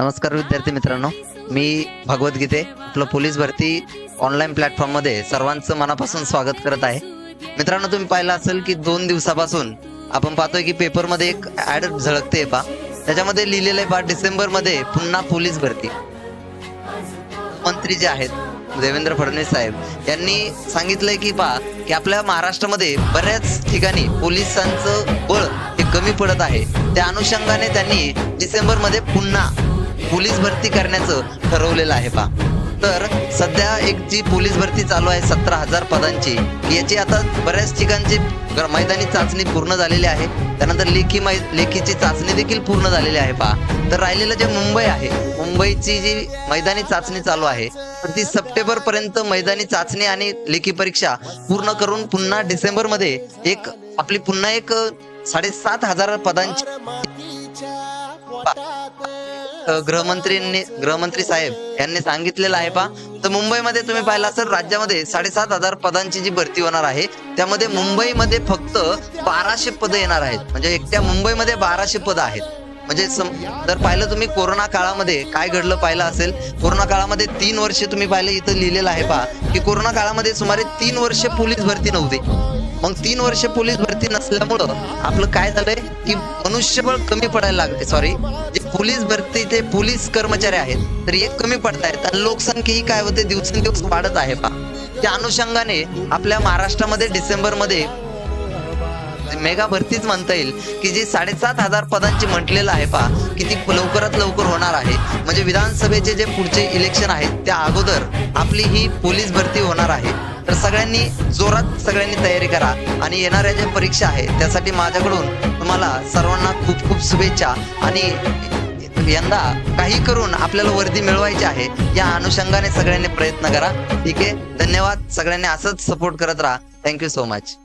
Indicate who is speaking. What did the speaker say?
Speaker 1: नमस्कार विद्यार्थी मित्रांनो. मी भगवद्गीते आपलं पोलीस भरती ऑनलाईन प्लॅटफॉर्ममध्ये सर्वांचं मनापासून स्वागत करत आहे. मित्रांनो तुम्ही पाहिलं असेल की दोन दिवसापासून आपण पाहतोय की पेपरमध्ये एक ऍड झळकते पा त्याच्यामध्ये लिहिलेलं आहे पा डिसेंबरमध्ये पुन्हा पोलीस भरती. मंत्री जे आहेत देवेंद्र फडणवीस साहेब यांनी सांगितलंय की पा की आपल्या महाराष्ट्रामध्ये बऱ्याच ठिकाणी पोलिसांचं बळ हे कमी पडत आहे. त्या अनुषंगाने त्यांनी डिसेंबरमध्ये पुन्हा पोलीस भरती करण्याचं ठरवलेलं आहे पा तर सध्या एक जी पोलीस भरती चालू आहे सतरा हजार पदांची याची आता बऱ्याच ठिकाणची मैदानी चाचणी पूर्ण झालेली आहे. त्यानंतर लेखी मै लेखीची चाचणी देखील पूर्ण झालेली आहे पहा. तर राहिलेलं जे मुंबई आहे मुंबईची जी मैदानी चाचणी चालू आहे तर ती सप्टेंबर पर्यंत मैदानी चाचणी आणि लेखी परीक्षा पूर्ण करून पुन्हा डिसेंबरमध्ये एक आपली पुन्हा एक साडेसात हजार पदांची गृहमंत्रींनी गृहमंत्री साहेब यांनी सांगितलेलं आहे पा तर मुंबईमध्ये तुम्ही पाहिलं असेल राज्यामध्ये साडेसात हजार पदांची जी भरती होणार आहे त्यामध्ये मुंबईमध्ये फक्त बाराशे पदं येणार आहेत. म्हणजे एकट्या मुंबईमध्ये बाराशे पदं आहेत. म्हणजे जर पाहिलं तुम्ही कोरोना काळामध्ये काय घडलं पाहिलं असेल कोरोना काळामध्ये तीन वर्षे तुम्ही पाहिलं इथं लिहिलेलं आहे पहा की कोरोना काळामध्ये सुमारे तीन वर्षे पोलीस भरती नव्हती. मग तीन वर्ष पोलीस भरती नसल्यामुळं आपलं काय झालंय? की मनुष्यबळ कमी पडायला लागले सॉरी जे पोलीस भरती ते पोलीस कर्मचारी आहेत तर एक कमी पडतायत आणि लोकसंख्या ही काय होते? दिवसेंदिवस वाढत आहे पा त्या अनुषंगाने आपल्या महाराष्ट्रामध्ये डिसेंबरमध्ये मेगा भरतीच म्हणता येईल की जी साडेसात हजार पदांची म्हटलेलं आहे पा की ती लवकरात लवकर होणार आहे. म्हणजे विधानसभेचे जे पुढचे इलेक्शन आहेत त्या अगोदर आपली ही पोलीस भरती होणार आहे. तर सगळ्यांनी जोरात सगळ्यांनी तयारी करा आणि येणाऱ्या ज्या परीक्षा आहे त्यासाठी माझ्याकडून तुम्हाला सर्वांना खूप खूप शुभेच्छा. आणि यंदा काही करून आपल्याला वर्दी मिळवायची आहे या अनुषंगाने सगळ्यांनी प्रयत्न करा. ठीक आहे? धन्यवाद. सगळ्यांनी असंच सपोर्ट करत राहा. Thank you so much